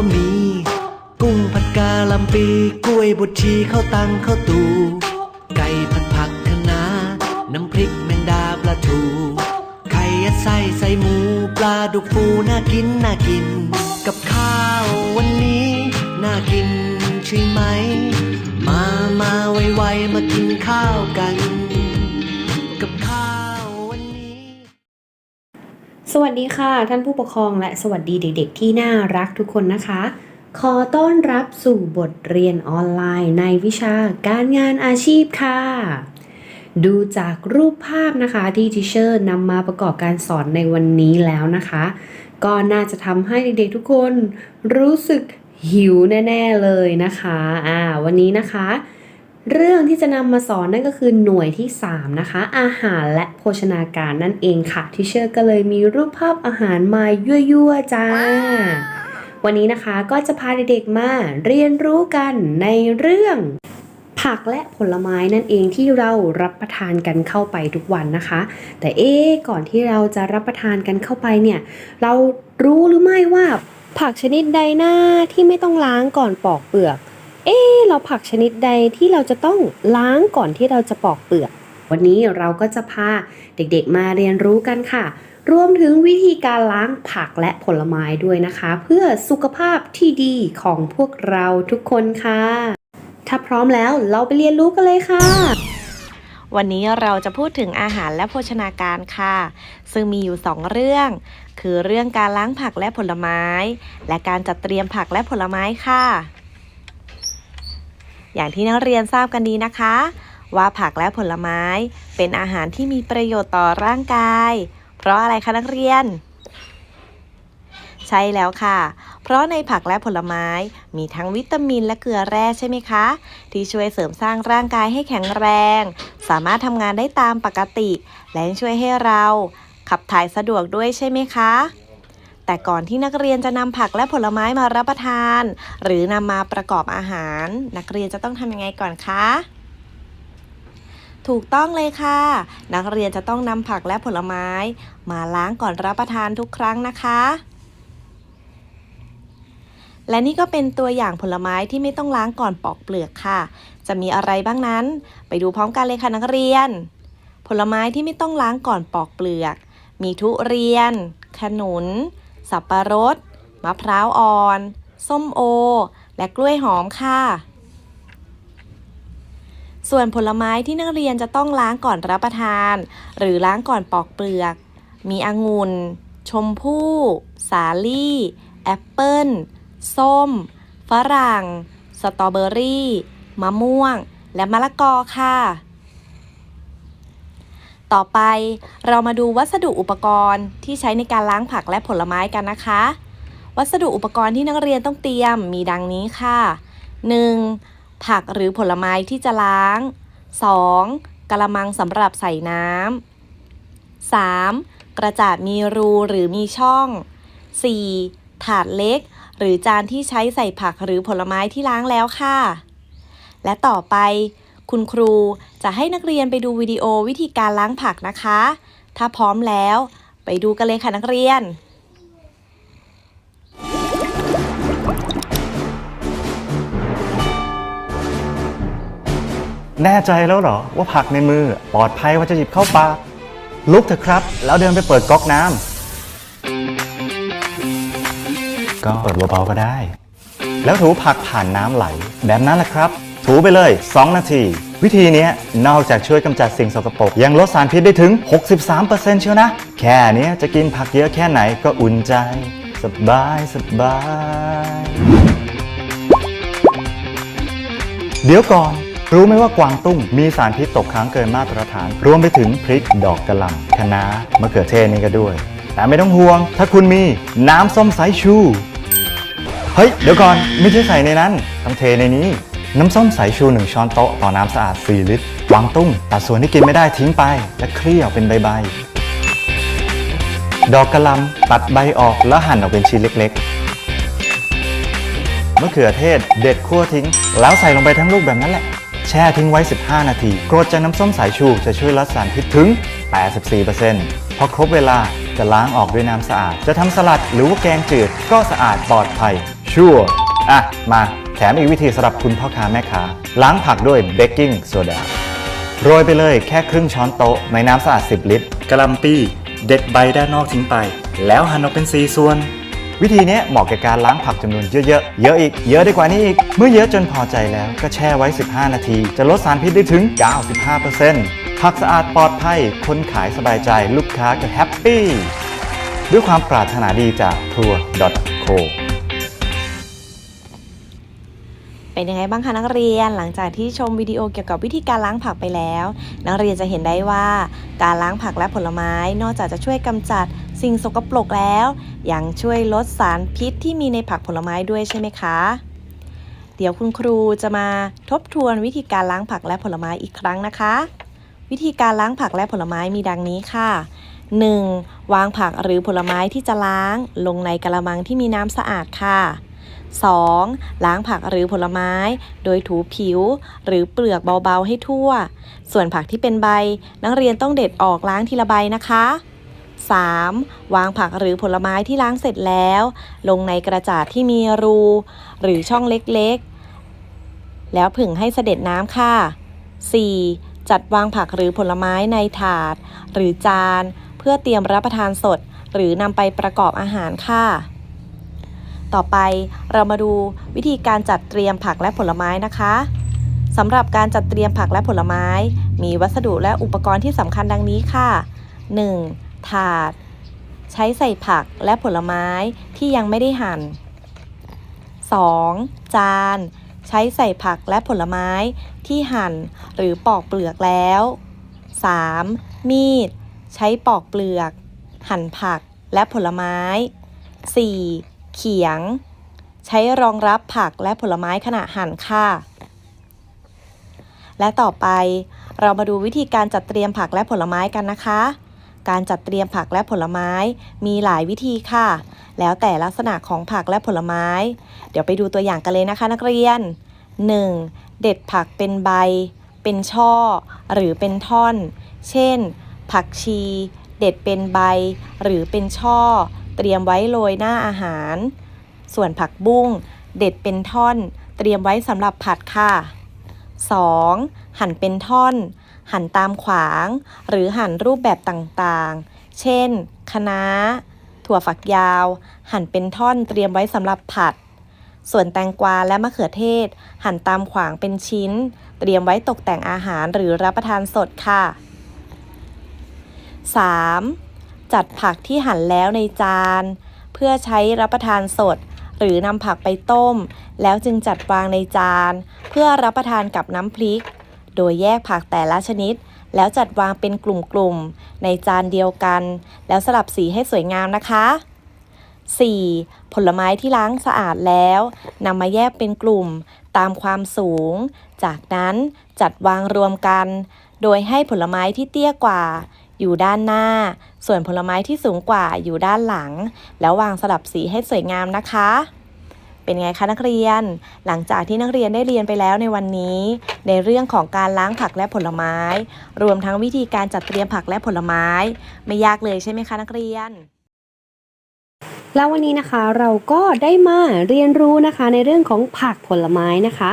ก็มี กุ้งผัดกาลำปีกล้วยบดชีข้าวตังข้าวตู ไก่ผัดผักคะน้าน้ำพริกแมงดาปลาทู ไข่ยัดไส้ใส่หมู ปลาดุกฟูน่ากินน่ากิน กับข้าววันนี้ น่ากินใช่ไหม มามาไวๆมากินข้าวกัน สวัสดีค่ะ ท่านผู้ปกครองและสวัสดีเด็กๆ ที่น่ารักทุกคนนะคะ ขอต้อนรับสู่บทเรียนออนไลน์ในวิชาการงานอาชีพค่ะ ดูจากรูปภาพนะคะที่ทิเชอร์นำมาประกอบการสอนในวันนี้แล้วนะคะ ก็น่าจะทำให้เด็กๆทุกคนรู้สึกหิวแน่ ๆเลยนะคะอ่าวันนี้นะคะ เรื่องที่จะนำมาสอนนั่นก็คือหน่วยที่ 3 นะคะ อาหารและโภชนาการนั่นเองค่ะที่เชื่อก็เลยมีรูปภาพอาหารมายั่วๆจ้า วันนี้นะคะก็จะพาเด็กๆมาเรียนรู้กันในเรื่อง ผักและผลไม้นั่นเองที่เรารับประทานกันเข้าไปทุกวันนะคะ แต่เอ๊ะก่อนที่เราจะรับประทานกันเข้าไปเนี่ย เรารู้หรือไม่ว่าผักชนิดใดหน้าที่ไม่ต้องล้างก่อนปอกเปลือก เอ๊เราผักชนิดใดที่เราจะต้องล้างก่อนที่เราจะปอกเปลือก วันนี้เราก็จะพาเด็กๆมาเรียนรู้กันค่ะ รวมถึงวิธีการล้างผักและผลไม้ด้วยนะคะ เพื่อสุขภาพที่ดีของพวกเราทุกคนค่ะ ถ้าพร้อมแล้วเราไปเรียนรู้กันเลยค่ะวันนี้เราจะพูดถึงอาหารและโภชนาการค่ะ ซึ่งมีอยู่ 2 เรื่อง คือเรื่องการล้างผักและผลไม้ และการจัดเตรียมผักและผลไม้ค่ะ อย่างที่นักเรียนทราบกันดีนะคะ ว่าผักและผลไม้เป็นอาหารที่มีประโยชน์ต่อร่างกาย เพราะอะไรคะนักเรียน ใช่แล้วค่ะ เพราะในผักและผลไม้มีทั้งวิตามินและเกลือแร่ใช่ไหมคะ ที่ช่วยเสริมสร้างร่างกายให้แข็งแรง สามารถทำงานได้ตามปกติ และช่วยให้เรา ขับถ่ายสะดวกด้วยใช่ไหมคะ แต่ก่อนที่นักเรียนจะนำผักและผลไม้มารับประทาน หรือนำมาประกอบอาหาร นักเรียนจะต้องทำยังไงก่อนคะถูกต้องเลยค่ะ นักเรียนจะต้องนำผักและผลไม้ มาล้างก่อนรับประทานทุกครั้งนะคะ และนี่ก็เป็นตัวอย่างผลไม้ที่ไม่ต้องล้างก่อนปอกเปลือกค่ะ จะมีอะไรบ้างนั้น ไปดูพร้อมกันเลยค่ะนักเรียน ผลไม้ที่ไม่ต้องล้างก่อนปอกเปลือก มีทุเรียน ขนุน สับปะรด มะพร้าวอ่อน ส้มโอ และกล้วยหอมค่ะ ส่วนผลไม้ที่นักเรียนจะต้องล้างก่อนรับประทาน หรือล้างก่อนปอกเปลือก มีองุ่น ชมพู่ สาลี่ แอปเปิ้ล ส้ม ฝรั่ง สตรอเบอรี่ มะม่วง และมะละกอค่ะ ต่อไปเรามาดูวัสดุอุปกรณ์ที่ใช้ในการล้างผักและผลไม้กันนะคะ วัสดุอุปกรณ์ที่นักเรียนต้องเตรียมมีดังนี้ค่ะ 1. ผักหรือผลไม้ที่จะล้าง 2. กระมังสำหรับใส่น้ำ 3. กระจาดมีรูหรือมีช่อง 4. ถาดเล็ก หรือจานที่ใช้ใส่ผักหรือผลไม้ที่ล้างแล้วค่ะ และต่อไป คุณครูจะให้นักเรียนไปดูวิดีโอวิธีการล้างผักนะคะ ถ้าพร้อมแล้วไปดูกันเลยค่ะนักเรียน แน่ใจแล้วเหรอว่าผักในมือปลอดภัยว่าจะหยิบเข้าปากลุกเถอะครับ แล้วเดินไปเปิดก๊อกน้ำก็เปิดเบาๆก็ได้ แล้วถูผักผ่านน้ำไหลแบบนั้นแหละครับ ถูไปเลย 2 นาที วิธีนี้นอกจากช่วยกำจัดสิ่งสกปรกยังลดสารพิษได้ถึง 63%เชียวนะ แค่นี้จะกินผักเยอะแค่ไหนก็อุ่นใจ สบายสบาย เดี๋ยวก่อน รู้ไหมว่ากวางตุ้งมีสารพิษตกค้างเกินมาตรฐาน รวมไปถึงพริกดอกกระหล่ำคะน้ามะเขือเทศนี่ก็ด้วย แต่ไม่ต้องห่วง ถ้าคุณมีน้ำส้มสายชู เฮ้ย เดี๋ยวก่อนไม่ใช่ใส่ในนั้นต้องเทในนี้ น้ำส้มสายชู 1 ช้อนโต๊ะต่อน้ำสะอาด 4 ลิตร วางตุ้งตัดส่วนที่กินไม่ได้ทิ้งไป และเคลี่ยออกเป็นใบๆ ดอกกระหลำตัดใบออกแล้วหั่นออกเป็นชิ้นเล็กๆมะเขือเทศ เด็ดคั่วทิ้ง แล้วใส่ลงไปทั้งลูกแบบนั้นแหละ แช่ทิ้งไว้ 15 นาทีกรดจากน้ำส้มสายชูจะช่วยลดสารพิษถึง 84%พอครบเวลาจะล้างออกด้วยน้ำสะอาด จะทำสลัดหรือว่าแกงจืดก็สะอาดปลอดภัย ชัวร์อะ มา แถมอีกวิธีสำหรับคุณพ่อค้าแม่ค้าล้างผักด้วยเบกกิ้งโซดาโรยไปเลยแค่ครึ่งช้อนโต๊ะในน้ำสะอาด 10 ลิตรกะหล่ำปีเด็ดใบด้านนอกทิ้งไป แล้วหั่นออกเป็น4ส่วน วิธีนี้เหมาะกับการล้างผักจำนวนเยอะๆ เยอะอีก เยอะได้กว่านี้อีก เมื่อเยอะจนพอใจแล้วก็แช่ไว้ 15 นาที จะลดสารพิษได้ถึง 95%ผักสะอาดปลอดภัย คนขายสบายใจ ลูกค้าก็แฮปปี้ ด้วยความปรารถนาดีจากครัว .co เป็นยังไงบ้างคะนักเรียนหลังจากที่ชมวิดีโอเกี่ยวกับวิธีการล้างผักไปแล้ว นักเรียนจะเห็นได้ว่า การล้างผักและผลไม้นอกจากจะช่วยกำจัดสิ่งสกปรกแล้ว ยังช่วยลดสารพิษที่มีในผักผลไม้ด้วยใช่ไหมคะ เดี๋ยวคุณครูจะมาทบทวนวิธีการล้างผักและผลไม้อีกครั้งนะคะ วิธีการล้างผักและผลไม้มีดังนี้ค่ะ 1. วางผักหรือผลไม้ที่จะล้าง ลงในกระมังที่มีน้ำสะอาดค่ะ 2. ล้างผักหรือผลไม้ โดยถูผิว หรือเปลือกเบาๆให้ทั่ว ส่วนผักที่เป็นใบ นักเรียนต้องเด็ดออกล้างทีละใบนะคะ 3. วางผักหรือผลไม้ที่ล้างเสร็จแล้ว ลงในกระจาดที่มีรู หรือช่องเล็กๆ แล้วผึ่งให้เสด็จน้ำค่ะ 4. จัดวางผักหรือผลไม้ในถาด หรือจาน เพื่อเตรียมรับประทานสด หรือนำไปประกอบอาหารค่ะ ต่อไปเรามาดูวิธีการจัดเตรียมผักและผลไม้นะคะสำหรับการจัดเตรียมผักและผลไม้ มีวัสดุและอุปกรณ์ที่สำคัญดังนี้ค่ะ 1. ถาด ใช้ใส่ผักและผลไม้ที่ยังไม่ได้หั่น 2. จาน ใช้ใส่ผักและผลไม้ที่หั่นหรือปอกเปลือกแล้ว 3. มีด ใช้ปอกเปลือก หั่นผักและผลไม้ 4. เขียง ใช้รองรับผักและผลไม้ขณะหั่นค่ะ และต่อไปเรามาดูวิธีการจัดเตรียมผักและผลไม้กันนะคะ การจัดเตรียมผักและผลไม้มีหลายวิธีค่ะ แล้วแต่ลักษณะของผักและผลไม้ เดี๋ยวไปดูตัวอย่างกันเลยนะคะ นักเรียน 1. เด็ดผักเป็นใบ เป็นช่อ หรือเป็นท่อน เช่น ผักชี เด็ดเป็นใบ หรือเป็นช่อ เตรียมไว้โรยหน้าอาหาร ส่วนผักบุ้ง เด็ดเป็นท่อน เตรียมไว้สำหรับผัดค่ะ 2. หั่นเป็นท่อน หั่นตามขวาง หรือหั่นรูปแบบต่างๆ เช่น คะน้า ถั่วฝักยาว หั่นเป็นท่อนเตรียมไว้สำหรับผัด ส่วนแตงกวาและมะเขือเทศ หั่นตามขวางเป็นชิ้น เตรียมไว้ตกแต่งอาหารหรือรับประทานสดค่ะ 3. จัดผักที่หั่นแล้วในจาน เพื่อใช้รับประทานสด หรือนำผักไปต้ม แล้วจึงจัดวางในจาน เพื่อรับประทานกับน้ำพริก โดยแยกผักแต่ละชนิด แล้วจัดวางเป็นกลุ่มๆในจานเดียวกัน แล้วสลับสีให้สวยงามนะคะ 4. ผลไม้ที่ล้างสะอาดแล้วนำมาแยกเป็นกลุ่มตามความสูง จากนั้นจัดวางรวมกัน โดยให้ผลไม้ที่เตี้ยกว่า อยู่ด้านหน้า ส่วนผลไม้ที่สูงกว่าอยู่ด้านหลัง แล้ววางสลับสีให้สวยงามนะคะ เป็นไงคะนักเรียน หลังจากที่นักเรียนได้เรียนไปแล้วในวันนี้ ในเรื่องของการล้างผักและผลไม้ รวมทั้งวิธีการจัดเตรียมผักและผลไม้ ไม่ยากเลยใช่ไหมคะนักเรียนแล้ววันนี้นะคะเราก็ได้มาเรียนรู้นะคะในเรื่องของผักผลไม้นะคะ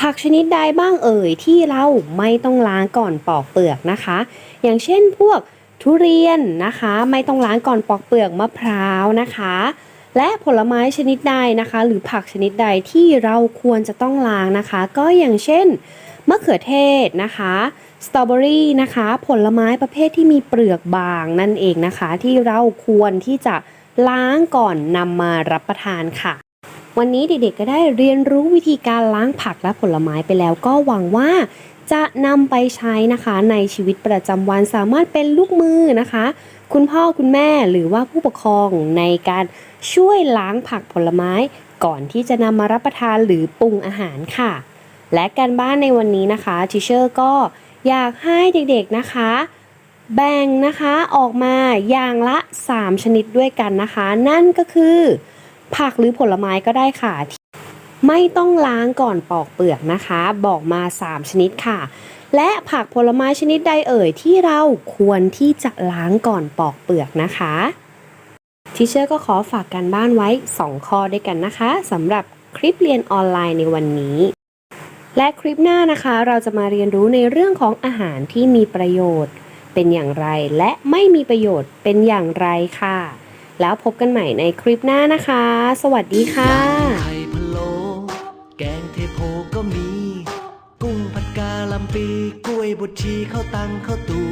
ผักชนิดใดบ้างเอ่ยที่เราไม่ต้องล้างก่อนปอกเปลือกนะคะ อย่างเช่นพวกทุเรียนนะคะ ไม่ต้องล้างก่อนปอกเปลือกมะพร้าวนะคะ และผลไม้ชนิดใดนะคะ หรือผักชนิดใดที่เราควรจะต้องล้างนะคะ ก็อย่างเช่นมะเขือเทศนะคะสตรอเบอรี่นะคะ ผลไม้ประเภทที่มีเปลือกบางนั่นเองนะคะ ที่เราควรที่จะล้างก่อนนำมารับประทานค่ะ วันนี้เด็กๆก็ได้เรียนรู้วิธีการล้างผักและผลไม้ไปแล้วก็หวังว่าจะนำไปใช้นะคะในชีวิตประจำวันสามารถเป็นลูกมือนะคะ คุณพ่อคุณแม่หรือว่าผู้ปกครองในการช่วยล้างผักผลไม้ ก่อนที่จะนำมารับประทานหรือปรุงอาหารค่ะ และการบ้านในวันนี้นะคะทิเชอร์ก็อยากให้เด็กๆนะคะ แบ่งนะคะออกมาอย่างละ 3 ชนิดด้วยกันนะคะ นั่นก็คือ ผักหรือผลไม้ก็ได้ค่ะที่ไม่ต้องล้างก่อนปอกเปลือกนะคะ บอกมา 3 ชนิดค่ะ และผักผลไม้ชนิดใดเอ่ยที่เราควรที่จะล้างก่อนปอกเปลือกนะคะทีเชอร์ก็ขอฝากการบ้านไว้ 2 ข้อด้วยกันนะคะสำหรับคลิปเรียนออนไลน์ในวันนี้ และคลิปหน้านะคะ เราจะมาเรียนรู้ในเรื่องของอาหารที่มีประโยชน์ เป็นอย่างไรและไม่มีประโยชน์เป็นอย่างไรค่ะ แล้วพบกันใหม่ในคลิปหน้านะคะ สวัสดีค่ะไข่พะโลแกงเทโพก็มี กุ้งผัดกาลำปีกล้วยบดชีข้าวตังข้าวตู